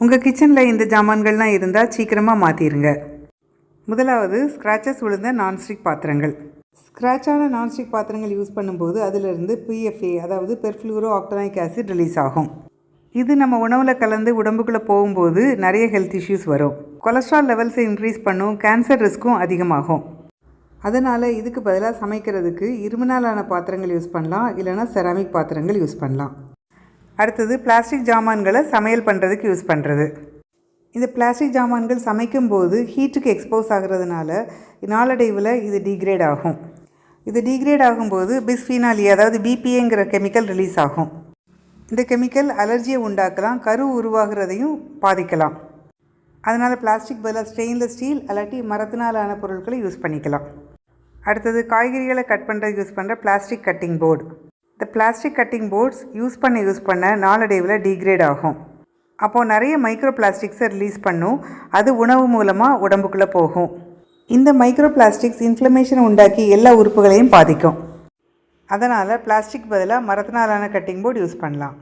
உங்கள் கிச்சனில் இந்த ஜாமான்கள்லாம் இருந்தால் சீக்கிரமாக மாற்றிடுங்க முதலாவது ஸ்க்ராச்சஸ் விழுந்த நான்ஸ்டிக் பாத்திரங்கள். ஸ்க்ராட்சான நான்ஸ்டிக் பாத்திரங்கள் யூஸ் பண்ணும்போது அதிலிருந்து பிஎஃப்ஏ அதாவது பெர்ஃப்ளூரோ ஆக்டனாயிக் ஆசிட் ரிலீஸ் ஆகும். இது நம்ம உணவில் கலந்து உடம்புக்குள்ளே போகும்போது நிறைய ஹெல்த் இஷ்யூஸ் வரும். கொலஸ்ட்ரால் லெவல்ஸை இன்க்ரீஸ் பண்ணும் கேன்சர் ரிஸ்க்கும் அதிகமாகும். அதனால் இதுக்கு பதிலாக சமைக்கிறதுக்கு இருமினாலான பாத்திரங்கள் யூஸ் பண்ணலாம் இல்லைனா செராமிக் பாத்திரங்கள் யூஸ் பண்ணலாம். அடுத்தது பிளாஸ்டிக் ஜாமான்களை சமையல் பண்ணுறதுக்கு யூஸ் பண்ணுறது இந்த பிளாஸ்டிக் ஜாமான்கள் சமைக்கும்போது ஹீட்டுக்கு எக்ஸ்போஸ் ஆகிறதுனால நாளடைவில் இது டீக்ரேட் ஆகும். இது டீக்ரேட் ஆகும்போது பிஸ்ஃபினாலி e, அதாவது பிபிஏங்கிற கெமிக்கல் ரிலீஸ் ஆகும். இந்த கெமிக்கல் அலர்ஜியை உண்டாக்கலாம் கரு உருவாகிறதையும் பாதிக்கலாம். அதனால் பிளாஸ்டிக் பதிலாக ஸ்டெயின்லெஸ் ஸ்டீல் அல்லாட்டி மரத்தினாலான பொருட்களை யூஸ் பண்ணிக்கலாம். அடுத்தது காய்கறிகளை கட் பண்ணுறது யூஸ் பண்ணுற பிளாஸ்டிக் கட்டிங் போர்டு இந்த பிளாஸ்டிக் கட்டிங் போர்ட்ஸ் யூஸ் பண்ண யூஸ் பண்ண நாளடைவில் டீக்ரேட் ஆகும். அப்போது நிறைய மைக்ரோ பிளாஸ்டிக்ஸை ரிலீஸ் பண்ணும். அது உணவு மூலமாக உடம்புக்குள்ளே போகும். இந்த மைக்ரோ பிளாஸ்டிக்ஸ் இன்ஃப்ளமேஷன் உண்டாக்கி எல்லா உறுப்புகளையும் பாதிக்கும். அதனால் பிளாஸ்டிக் பதிலாக மரத்தினாலான கட்டிங் போர்டு யூஸ் பண்ணலாம்.